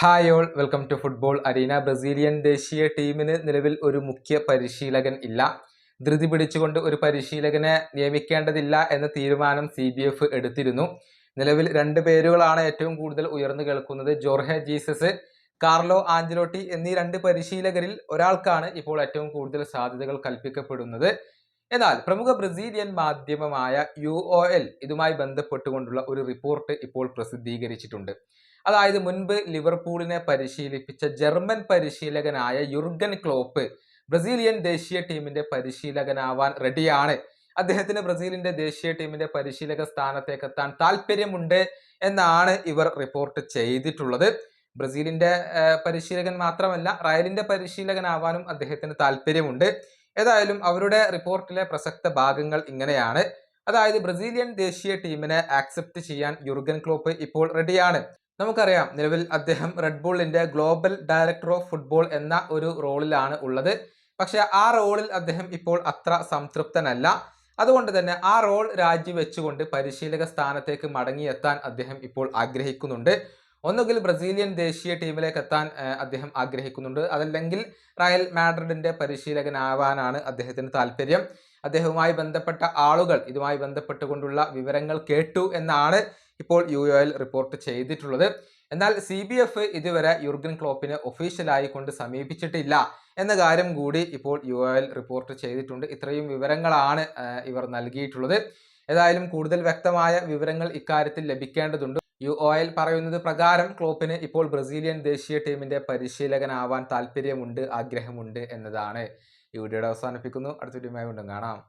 Hi all welcome to football arena Brazilian ദേശീയ ടീമിന് നിലവിൽ ഒരു മുഖ്യ പരിശീലകൻ ഇല്ല. ധൃതി പിടിച്ചുകൊണ്ട് ഒരു പരിശീലകനെ നിയമിക്കേണ്ടതില്ല എന്ന തീരുമാനം സി ബി എഫ് എടുത്തിരുന്നു. നിലവിൽ രണ്ട് പേരുകളാണ് ഏറ്റവും കൂടുതൽ ഉയർന്നു കേൾക്കുന്നത്. ജോർഹെ ജീസസ് കാർലോ ആഞ്ചലോട്ടി എന്നീ രണ്ട് പരിശീലകരിൽ ഒരാൾക്കാണ് ഇപ്പോൾ ഏറ്റവും കൂടുതൽ സാധ്യതകൾ കൽപ്പിക്കപ്പെടുന്നത്. എന്നാൽ പ്രമുഖ ബ്രസീലിയൻ മാധ്യമമായ യു ഒ എൽ ഇതുമായി ബന്ധപ്പെട്ടുകൊണ്ടുള്ള ഒരു റിപ്പോർട്ട് ഇപ്പോൾ പ്രസിദ്ധീകരിച്ചിട്ടുണ്ട്. അതായത് മുൻപ് ലിവർപൂളിനെ പരിശീലിപ്പിച്ച ജർമ്മൻ പരിശീലകനായ യുർഗൻ ക്ലോപ്പ് ബ്രസീലിയൻ ദേശീയ ടീമിന്റെ പരിശീലകനാവാൻ റെഡിയാണ്. അദ്ദേഹത്തിന് ബ്രസീലിന്റെ ദേശീയ ടീമിന്റെ പരിശീലക സ്ഥാനത്തേക്ക് എത്താൻ താല്പര്യമുണ്ട് എന്നാണ് ഇവർ റിപ്പോർട്ട് ചെയ്തിട്ടുള്ളത്. ബ്രസീലിന്റെ പരിശീലകൻ മാത്രമല്ല റയലിന്റെ പരിശീലകനാവാനും അദ്ദേഹത്തിന് താല്പര്യമുണ്ട് ഏതായാലും അവരുടെ റിപ്പോർട്ടിലെ പ്രസക്ത ഭാഗങ്ങൾ ഇങ്ങനെയാണ്. അതായത് ബ്രസീലിയൻ ദേശീയ ടീമിനെ ആക്സെപ്റ്റ് ചെയ്യാൻ യുർഗൻ ക്ലോപ്പ് ഇപ്പോൾ റെഡിയാണ്. നമുക്കറിയാം നിലവിൽ അദ്ദേഹം red global director of football എന്ന ഒരു റോളിലാണ് ഉള്ളത്. പക്ഷേ ആ റോളിൽ അദ്ദേഹം ഇപ്പോൾ അത്ര സംതൃപ്തനല്ല. അതുകൊണ്ട് തന്നെ ആ റോൾ രാജിവെച്ചുകൊണ്ട് പരിശീലക സ്ഥാനത്തേക്ക് മടങ്ങിയെത്താൻ അദ്ദേഹം ഇപ്പോൾ ആഗ്രഹിക്കുന്നുണ്ട്. ഒന്നുകിൽ ബ്രസീലിയൻ ദേശീയ ടീമിലേക്ക് എത്താൻ അദ്ദേഹം ആഗ്രഹിക്കുന്നുണ്ട്. അതല്ലെങ്കിൽ റയൽ മാഡ്രിഡിന്റെ പരിശീലകനാവാനാണ് അദ്ദേഹത്തിന് താല്പര്യം അദ്ദേഹവുമായി ബന്ധപ്പെട്ട ആളുകൾ ഇതുമായി ബന്ധപ്പെട്ടുകൊണ്ടുള്ള വിവരങ്ങൾ കേട്ടു എന്നാണ് ഇപ്പോൾ യു റിപ്പോർട്ട് ചെയ്തിട്ടുള്ളത്. എന്നാൽ സി ബി എഫ് ഇതുവരെ യുർഗൻ ക്ലോപ്പിനെ ഒഫീഷ്യലായി കൊണ്ട് സമീപിച്ചിട്ടില്ല. എന്ന കാര്യം കൂടി ഇപ്പോൾ യു എൽ റിപ്പോർട്ട് ചെയ്തിട്ടുണ്ട്. ഇത്രയും വിവരങ്ങളാണ് ഇവർ നൽകിയിട്ടുള്ളത്. ഏതായാലും കൂടുതൽ വ്യക്തമായ വിവരങ്ങൾ ഇക്കാര്യത്തിൽ ലഭിക്കേണ്ടതുണ്ട്. യു ഒ എൽ പറയുന്നത് പ്രകാരം ക്ലോപ്പിന് ഇപ്പോൾ ബ്രസീലിയൻ ദേശീയ ടീമിന്റെ പരിശീലകനാവാൻ താല്പര്യമുണ്ട് ആഗ്രഹമുണ്ട് എന്നതാണ്. ഈ വീഡിയോയുടെ അവസാനിപ്പിക്കുന്നു. അടുത്ത വീഡിയോ വീണ്ടും കാണാം.